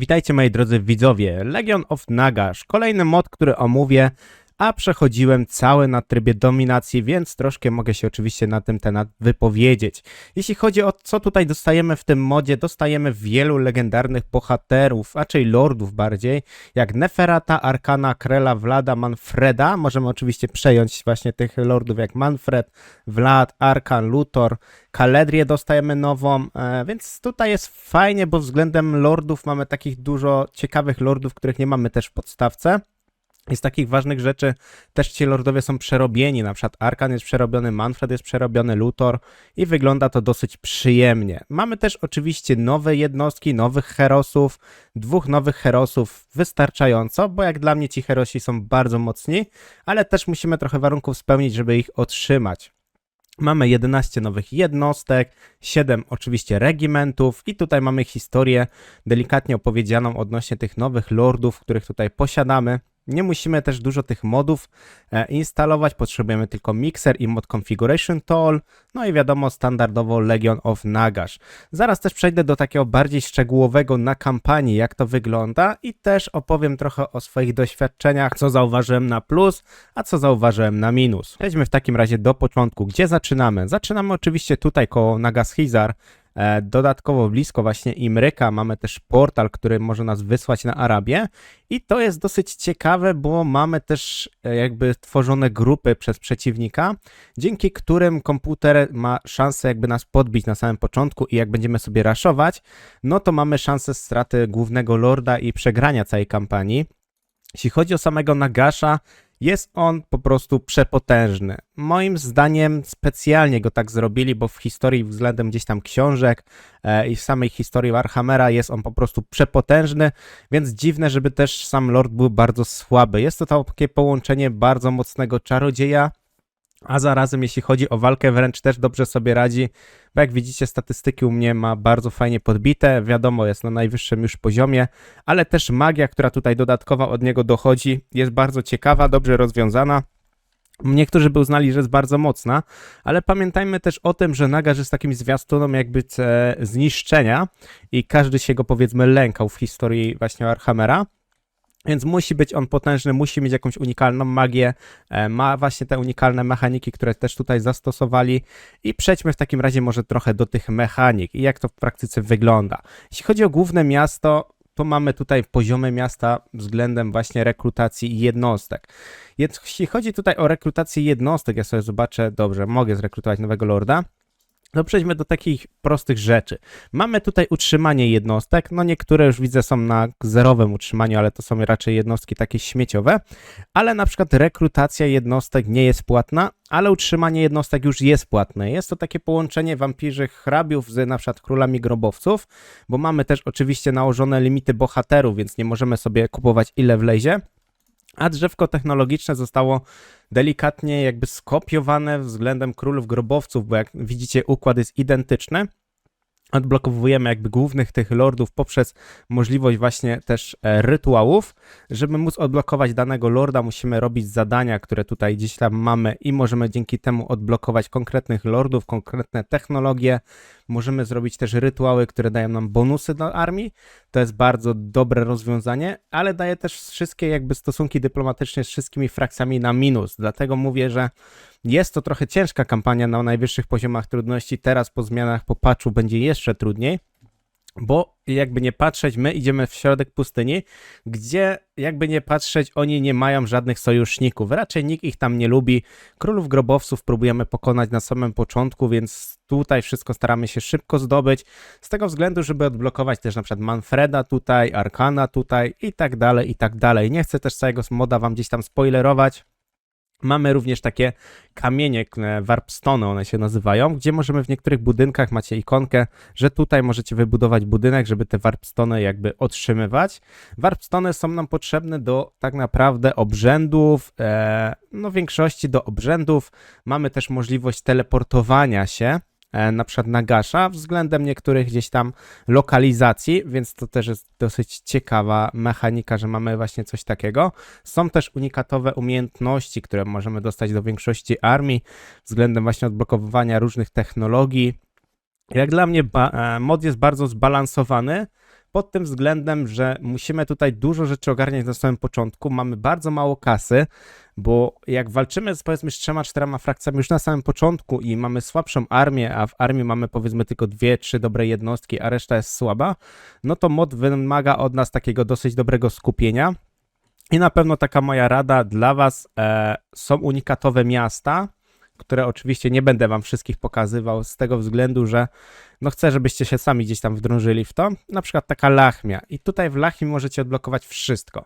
Witajcie moi drodzy widzowie, Legion of Nagash, kolejny mod, który omówię, a przechodziłem cały na trybie dominacji, więc troszkę mogę się oczywiście na tym temat wypowiedzieć. Jeśli chodzi o co tutaj dostajemy w tym modzie, dostajemy wielu legendarnych bohaterów, raczej lordów bardziej, jak Neferata, Arkana, Krela, Vlada, Manfreda. Możemy oczywiście przejąć właśnie tych lordów jak Manfred, Vlad, Arkan, Luthor, Kaledrię dostajemy nową, e, więc tutaj jest fajnie, bo względem lordów mamy takich dużo ciekawych lordów, których nie mamy też w podstawce. I z takich ważnych rzeczy też ci lordowie są przerobieni, na przykład Arkan jest przerobiony, Manfred jest przerobiony, Luthor i wygląda to dosyć przyjemnie. Mamy też oczywiście nowe jednostki, nowych herosów, dwóch nowych herosów wystarczająco, bo jak dla mnie ci herosi są bardzo mocni, ale też musimy trochę warunków spełnić, żeby ich otrzymać. Mamy 11 nowych jednostek, 7 oczywiście regimentów i tutaj mamy historię delikatnie opowiedzianą odnośnie tych nowych lordów, których tutaj posiadamy. Nie musimy też dużo tych modów e, instalować, potrzebujemy tylko mixer i mod configuration tool, no i wiadomo standardowo Legion of Nagash. Zaraz też przejdę do takiego bardziej szczegółowego na kampanii, jak to wygląda i też opowiem trochę o swoich doświadczeniach, co zauważyłem na plus, a co zauważyłem na minus. Przejdźmy w takim razie do początku. Gdzie zaczynamy? Zaczynamy oczywiście tutaj koło Nagashizar, E, dodatkowo blisko właśnie Imryka mamy też portal, który może nas wysłać na Arabię i to jest dosyć ciekawe, bo mamy też e, jakby tworzone grupy przez przeciwnika, dzięki którym komputer ma szansę jakby nas podbić na samym początku i jak będziemy sobie raszować, no to mamy szansę straty głównego lorda i przegrania całej kampanii. Jeśli chodzi o samego Nagasza, jest on po prostu przepotężny. Moim zdaniem specjalnie go tak zrobili, bo w historii względem gdzieś tam książek e, i w samej historii Warhammera jest on po prostu przepotężny, więc dziwne, żeby też sam Lord był bardzo słaby. Jest to takie połączenie bardzo mocnego czarodzieja a zarazem jeśli chodzi o walkę wręcz też dobrze sobie radzi, bo jak widzicie statystyki u mnie ma bardzo fajnie podbite, wiadomo jest na najwyższym już poziomie, ale też magia, która tutaj dodatkowa od niego dochodzi jest bardzo ciekawa, dobrze rozwiązana. Niektórzy by uznali, że jest bardzo mocna, ale pamiętajmy też o tym, że Nagaż jest takim zwiastunem jakby zniszczenia i każdy się go powiedzmy lękał w historii właśnie Warhammera. Więc musi być on potężny, musi mieć jakąś unikalną magię, e, ma właśnie te unikalne mechaniki, które też tutaj zastosowali i przejdźmy w takim razie może trochę do tych mechanik i jak to w praktyce wygląda. Jeśli chodzi o główne miasto, to mamy tutaj poziomy miasta względem właśnie rekrutacji jednostek. Jeśli chodzi tutaj o rekrutację jednostek, ja sobie zobaczę, dobrze, mogę zrekrutować nowego lorda, no przejdźmy do takich prostych rzeczy. Mamy tutaj utrzymanie jednostek, no niektóre już widzę są na zerowym utrzymaniu, ale to są raczej jednostki takie śmieciowe, ale na przykład rekrutacja jednostek nie jest płatna, ale utrzymanie jednostek już jest płatne. Jest to takie połączenie wampirzych hrabiów z na przykład królami grobowców, bo mamy też oczywiście nałożone limity bohaterów, więc nie możemy sobie kupować ile wlezie a drzewko technologiczne zostało delikatnie jakby skopiowane względem królów grobowców, bo jak widzicie układ jest identyczny odblokowujemy jakby głównych tych lordów poprzez możliwość właśnie też e, rytuałów. Żeby móc odblokować danego lorda, musimy robić zadania, które tutaj gdzieś tam mamy i możemy dzięki temu odblokować konkretnych lordów, konkretne technologie. Możemy zrobić też rytuały, które dają nam bonusy do armii. To jest bardzo dobre rozwiązanie, ale daje też wszystkie jakby stosunki dyplomatyczne z wszystkimi frakcjami na minus. Dlatego mówię, że jest to trochę ciężka kampania na najwyższych poziomach trudności. Teraz po zmianach, po patchu będzie jeszcze trudniej, bo jakby nie patrzeć, my idziemy w środek pustyni, gdzie jakby nie patrzeć, oni nie mają żadnych sojuszników. Raczej nikt ich tam nie lubi. Królów grobowców próbujemy pokonać na samym początku, więc tutaj wszystko staramy się szybko zdobyć. Z tego względu, żeby odblokować też na przykład Manfreda tutaj, Arkana tutaj i tak dalej, i tak dalej. Nie chcę też całego moda wam gdzieś tam spoilerować. Mamy również takie kamienie, warpstone one się nazywają, gdzie możemy w niektórych budynkach, macie ikonkę, że tutaj możecie wybudować budynek, żeby te warpstone jakby otrzymywać. Warpstone są nam potrzebne do tak naprawdę obrzędów, e, no w większości do obrzędów. Mamy też możliwość teleportowania się, na przykład Nagasza względem niektórych gdzieś tam lokalizacji, więc to też jest dosyć ciekawa mechanika, że mamy właśnie coś takiego. Są też unikatowe umiejętności, które możemy dostać do większości armii względem właśnie odblokowywania różnych technologii. Jak dla mnie e, mod jest bardzo zbalansowany, pod tym względem, że musimy tutaj dużo rzeczy ogarniać na samym początku, mamy bardzo mało kasy, bo jak walczymy z powiedzmy z trzema, czterema frakcjami już na samym początku i mamy słabszą armię, a w armii mamy powiedzmy tylko dwie, trzy dobre jednostki, a reszta jest słaba, no to mod wymaga od nas takiego dosyć dobrego skupienia. I na pewno taka moja rada dla Was, e, są unikatowe miasta, które oczywiście nie będę Wam wszystkich pokazywał z tego względu, że no chcę, żebyście się sami gdzieś tam wdrążyli w to. Na przykład taka Lachmia. I tutaj w Lachmii możecie odblokować wszystko.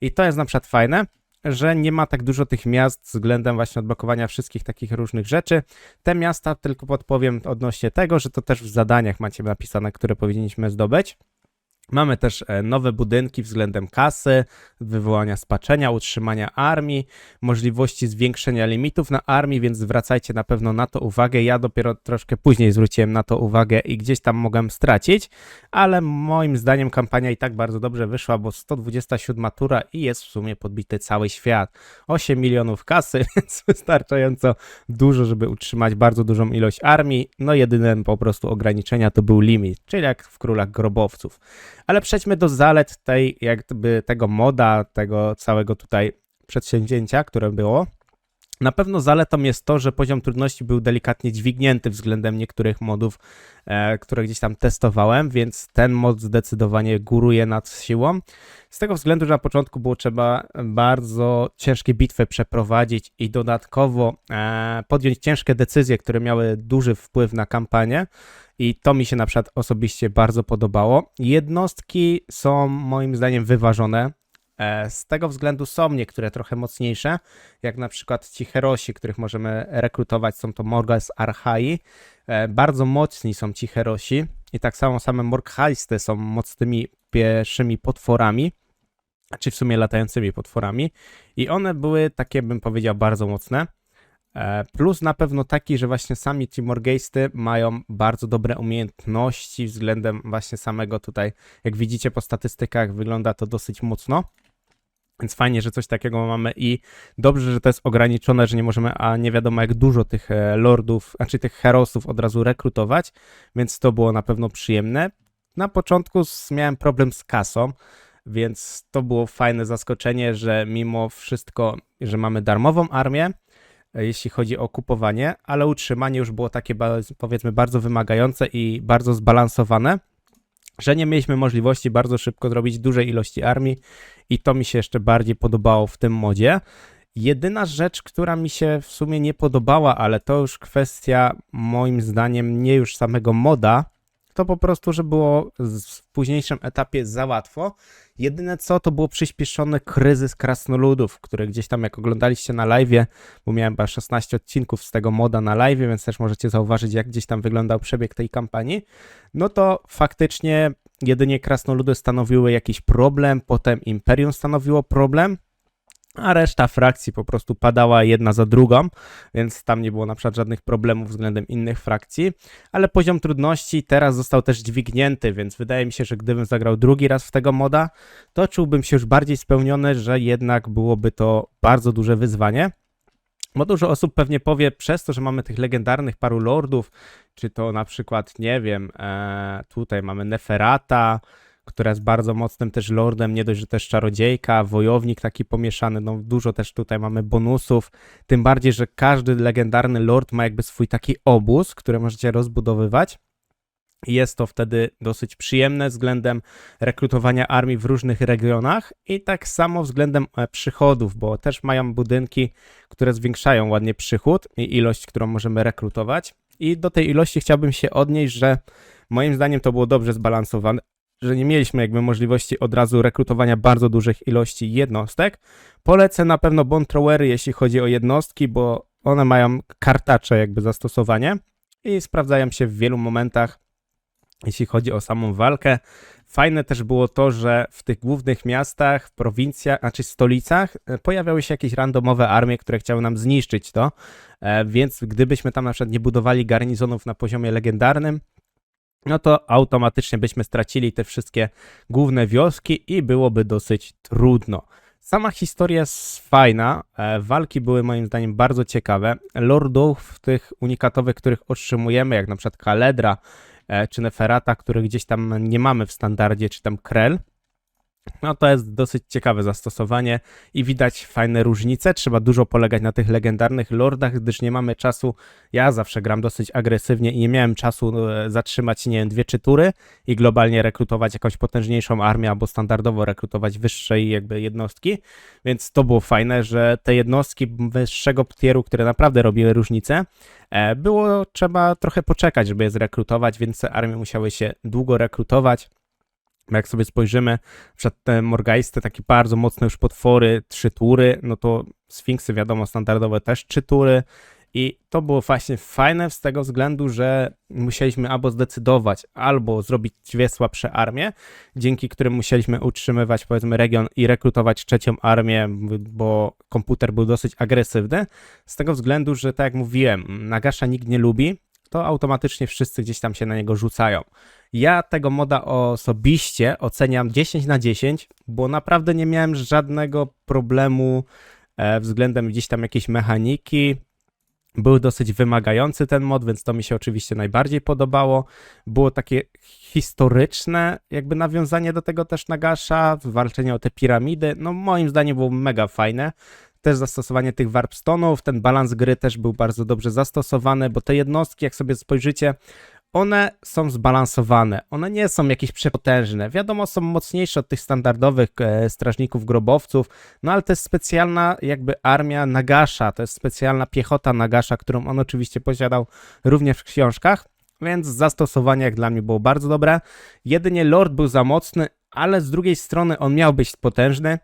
I to jest na przykład fajne, że nie ma tak dużo tych miast względem właśnie odblokowania wszystkich takich różnych rzeczy. Te miasta tylko podpowiem odnośnie tego, że to też w zadaniach macie napisane, które powinniśmy zdobyć. Mamy też e, nowe budynki względem kasy, wywołania spaczenia, utrzymania armii, możliwości zwiększenia limitów na armii, więc zwracajcie na pewno na to uwagę. Ja dopiero troszkę później zwróciłem na to uwagę i gdzieś tam mogłem stracić, ale moim zdaniem kampania i tak bardzo dobrze wyszła, bo 127 tura i jest w sumie podbity cały świat. 8 milionów kasy, więc wystarczająco dużo, żeby utrzymać bardzo dużą ilość armii. No jedyne po prostu ograniczenia to był limit, czyli jak w Królach Grobowców. Ale przejdźmy do zalet tej, jakby tego moda, tego całego tutaj przedsięwzięcia, które było. Na pewno zaletą jest to, że poziom trudności był delikatnie dźwignięty względem niektórych modów, e, które gdzieś tam testowałem, więc ten mod zdecydowanie góruje nad siłą. Z tego względu, że na początku było trzeba bardzo ciężkie bitwy przeprowadzić i dodatkowo e, podjąć ciężkie decyzje, które miały duży wpływ na kampanię. I to mi się na przykład osobiście bardzo podobało. Jednostki są moim zdaniem wyważone. E, Z tego względu są niektóre trochę mocniejsze, jak na przykład ci herosi, których możemy rekrutować, są to Morgas Archai. E, Bardzo mocni są ci herosi i tak samo same Morgheisty są mocnymi pieszymi potworami, czy w sumie latającymi potworami i one były takie, bym powiedział, bardzo mocne. E, Plus na pewno taki, że właśnie sami ci Morgeisty mają bardzo dobre umiejętności względem właśnie samego tutaj, jak widzicie po statystykach, wygląda to dosyć mocno. Więc fajnie, że coś takiego mamy i dobrze, że to jest ograniczone, że nie możemy, a nie wiadomo jak dużo tych e, lordów, znaczy tych herosów od razu rekrutować, więc to było na pewno przyjemne. Na początku miałem problem z kasą, więc to było fajne zaskoczenie, że mimo wszystko, że mamy darmową armię, e, jeśli chodzi o kupowanie, ale utrzymanie już było takie powiedzmy bardzo wymagające i bardzo zbalansowane, że nie mieliśmy możliwości bardzo szybko zrobić dużej ilości armii i to mi się jeszcze bardziej podobało w tym modzie. Jedyna rzecz, która mi się w sumie nie podobała, ale to już kwestia moim zdaniem nie już samego moda, to po prostu, że było w późniejszym etapie za łatwo. Jedyne co, to było przyspieszony kryzys krasnoludów, który gdzieś tam jak oglądaliście na live, bo miałem chyba 16 odcinków z tego moda na live, więc też możecie zauważyć jak gdzieś tam wyglądał przebieg tej kampanii, no to faktycznie jedynie krasnoludy stanowiły jakiś problem, potem Imperium stanowiło problem, a reszta frakcji po prostu padała jedna za drugą, więc tam nie było na przykład żadnych problemów względem innych frakcji, ale poziom trudności teraz został też dźwignięty, więc wydaje mi się, że gdybym zagrał drugi raz w tego moda, to czułbym się już bardziej spełniony, że jednak byłoby to bardzo duże wyzwanie. Bo dużo osób pewnie powie, przez to, że mamy tych legendarnych paru lordów, czy to na przykład, nie wiem, e, tutaj mamy Neferata, która jest bardzo mocnym też lordem, nie dość, że też czarodziejka, wojownik taki pomieszany, no dużo też tutaj mamy bonusów, tym bardziej, że każdy legendarny lord ma jakby swój taki obóz, który możecie rozbudowywać. Jest to wtedy dosyć przyjemne względem rekrutowania armii w różnych regionach i tak samo względem e, przychodów, bo też mają budynki, które zwiększają ładnie przychód i ilość, którą możemy rekrutować. I do tej ilości chciałbym się odnieść, że moim zdaniem to było dobrze zbalansowane, że nie mieliśmy jakby możliwości od razu rekrutowania bardzo dużych ilości jednostek. Polecę na pewno Bone Throwery, jeśli chodzi o jednostki, bo one mają kartacze jakby zastosowanie i sprawdzają się w wielu momentach, jeśli chodzi o samą walkę. Fajne też było to, że w tych głównych miastach, prowincjach, znaczy stolicach, e, pojawiały się jakieś randomowe armie, które chciały nam zniszczyć to, E, więc gdybyśmy tam na przykład nie budowali garnizonów na poziomie legendarnym, no to automatycznie byśmy stracili te wszystkie główne wioski i byłoby dosyć trudno. Sama historia jest fajna, e, walki były moim zdaniem bardzo ciekawe. Lordów tych unikatowych, których otrzymujemy, jak na przykład Kaledra, czy Neferata, których gdzieś tam nie mamy w standardzie, czy tam Krell. No to jest dosyć ciekawe zastosowanie i widać fajne różnice. Trzeba dużo polegać na tych legendarnych lordach, gdyż nie mamy czasu. Ja zawsze gram dosyć agresywnie i nie miałem czasu e, zatrzymać, nie wiem, dwie czy tury i globalnie rekrutować jakąś potężniejszą armię albo standardowo rekrutować wyższej jakby jednostki. Więc to było fajne, że te jednostki wyższego tieru, które naprawdę robiły różnicę, e, było trzeba trochę poczekać, żeby je zrekrutować, więc armie musiały się długo rekrutować. Jak sobie spojrzymy, przed te morgaiste, takie bardzo mocne już potwory, trzy tury, no to sfinksy wiadomo standardowe też trzy tury. I to było właśnie fajne z tego względu, że musieliśmy albo zdecydować, albo zrobić dwie słabsze armie, dzięki którym musieliśmy utrzymywać powiedzmy region i rekrutować trzecią armię, bo komputer był dosyć agresywny, z tego względu, że tak jak mówiłem, Nagasza nikt nie lubi, to automatycznie wszyscy gdzieś tam się na niego rzucają. Ja tego moda osobiście oceniam 10 na 10, bo naprawdę nie miałem żadnego problemu e, względem gdzieś tam jakiejś mechaniki. Był dosyć wymagający ten mod, więc to mi się oczywiście najbardziej podobało. Było takie historyczne jakby nawiązanie do tego też Nagasza, walczenie o te piramidy. No moim zdaniem było mega fajne też zastosowanie tych warpstonów, ten balans gry też był bardzo dobrze zastosowany, bo te jednostki, jak sobie spojrzycie, one są zbalansowane, one nie są jakieś przepotężne. Wiadomo, są mocniejsze od tych standardowych e, strażników grobowców, no ale to jest specjalna jakby armia Nagasza, to jest specjalna piechota Nagasza, którą on oczywiście posiadał również w książkach, więc zastosowanie jak dla mnie było bardzo dobre. Jedynie Lord był za mocny, ale z drugiej strony on miał być potężny,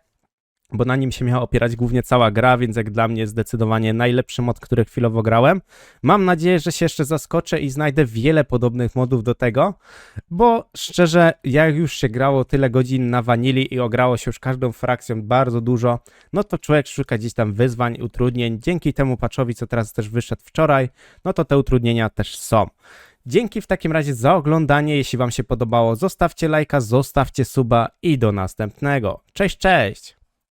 bo na nim się miała opierać głównie cała gra, więc jak dla mnie zdecydowanie najlepszy mod, który chwilowo grałem. Mam nadzieję, że się jeszcze zaskoczę i znajdę wiele podobnych modów do tego, bo szczerze, jak już się grało tyle godzin na wanili i ograło się już każdą frakcją bardzo dużo, no to człowiek szuka gdzieś tam wyzwań, utrudnień. Dzięki temu patchowi, co teraz też wyszedł wczoraj, no to te utrudnienia też są. Dzięki w takim razie za oglądanie. Jeśli Wam się podobało, zostawcie lajka, zostawcie suba i do następnego. Cześć, cześć!